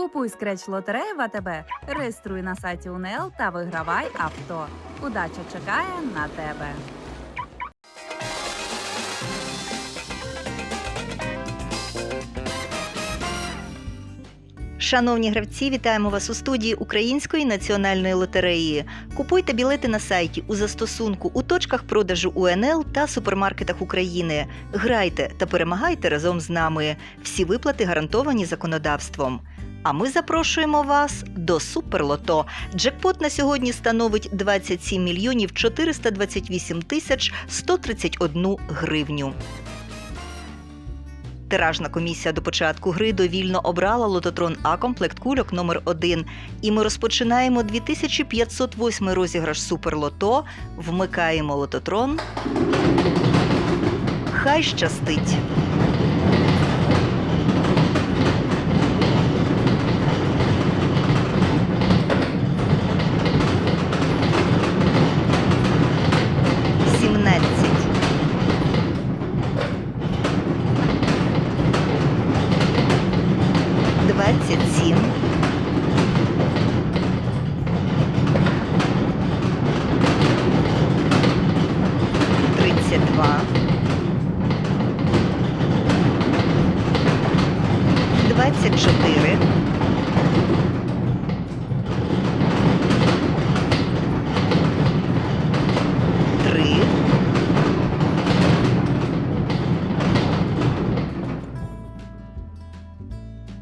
Купуй скреч лотереї в АТБ, реєструй на сайті УНЛ та вигравай авто. Удача чекає на тебе. Шановні гравці, вітаємо вас у студії Української національної лотереї. Купуйте білети на сайті у застосунку у точках продажу УНЛ та супермаркетах України. Грайте та перемагайте разом з нами. Всі виплати гарантовані законодавством. А ми запрошуємо вас до Суперлото. Джекпот на сьогодні становить 27 мільйонів 428 тисяч 131 гривню. Тиражна комісія до початку гри довільно обрала лототрон А комплект кульок номер 1 І ми розпочинаємо 2508 розіграш Суперлото. Вмикаємо лототрон. Хай щастить. 177. Тридцять. Двадцять чотири.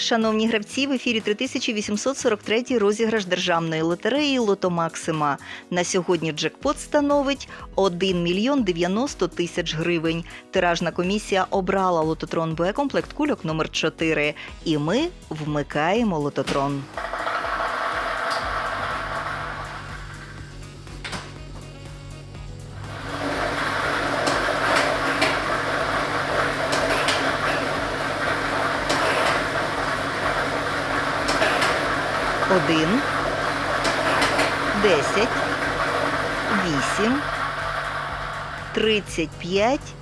Шановні гравці, в ефірі 3843 розіграш державної лотереї Лото Максима. На сьогодні джекпот становить 1 мільйон 90 тисяч гривень. Тиражна комісія обрала лототрон Б комплект кульок номер 4 І ми вмикаємо лототрон. Один, десять, вісім, тридцять п'ять,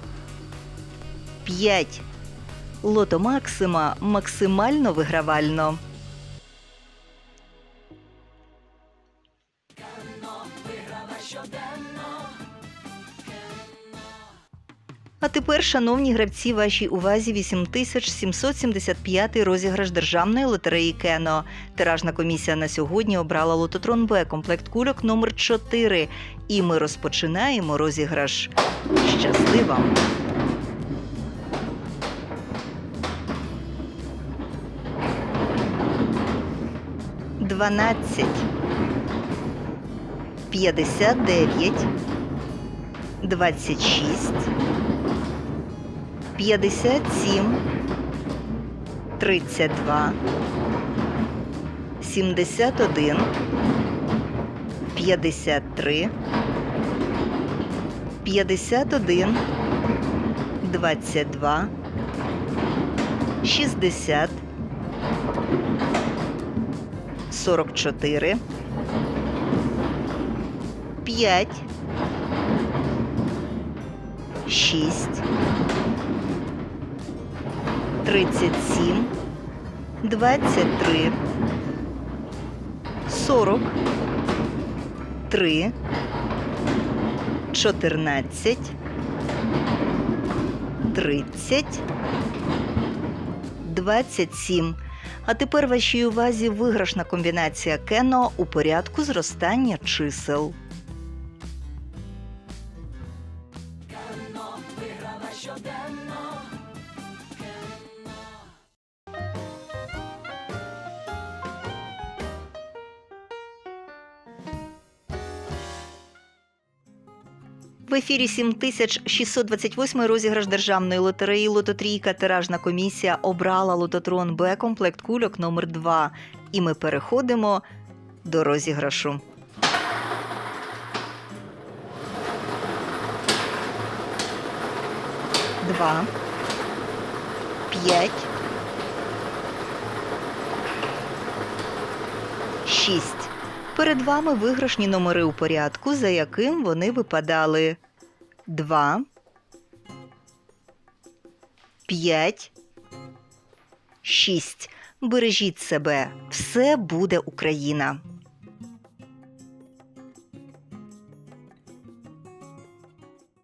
п'ять. Лото Максима максимально вигравально. А тепер, шановні гравці, вашій увазі 8775 розіграш державної лотереї Кено. Тиражна комісія на сьогодні обрала лототрон Б комплект кульок номер 4 І ми розпочинаємо розіграш. Щасти вам! Дванадцять. П'ятдесят дев'ять. Двадцять шість. 57, 32, 71, 53, 51, 22, 60, 44, 5, 6, 37, 23, 40, 3, 14, 30, 27. А тепер вашій увазі виграшна комбінація Кено у порядку зростання чисел. В ефірі 7628 розіграш державної лотереї Лототрійка тиражна комісія обрала лототрон Б комплект кульок номер 2 І ми переходимо до розіграшу. Два. 5, 6. Перед вами виграшні номери у порядку, за яким вони випадали. 2, 5, 6. Бережіть себе. Все буде Україна.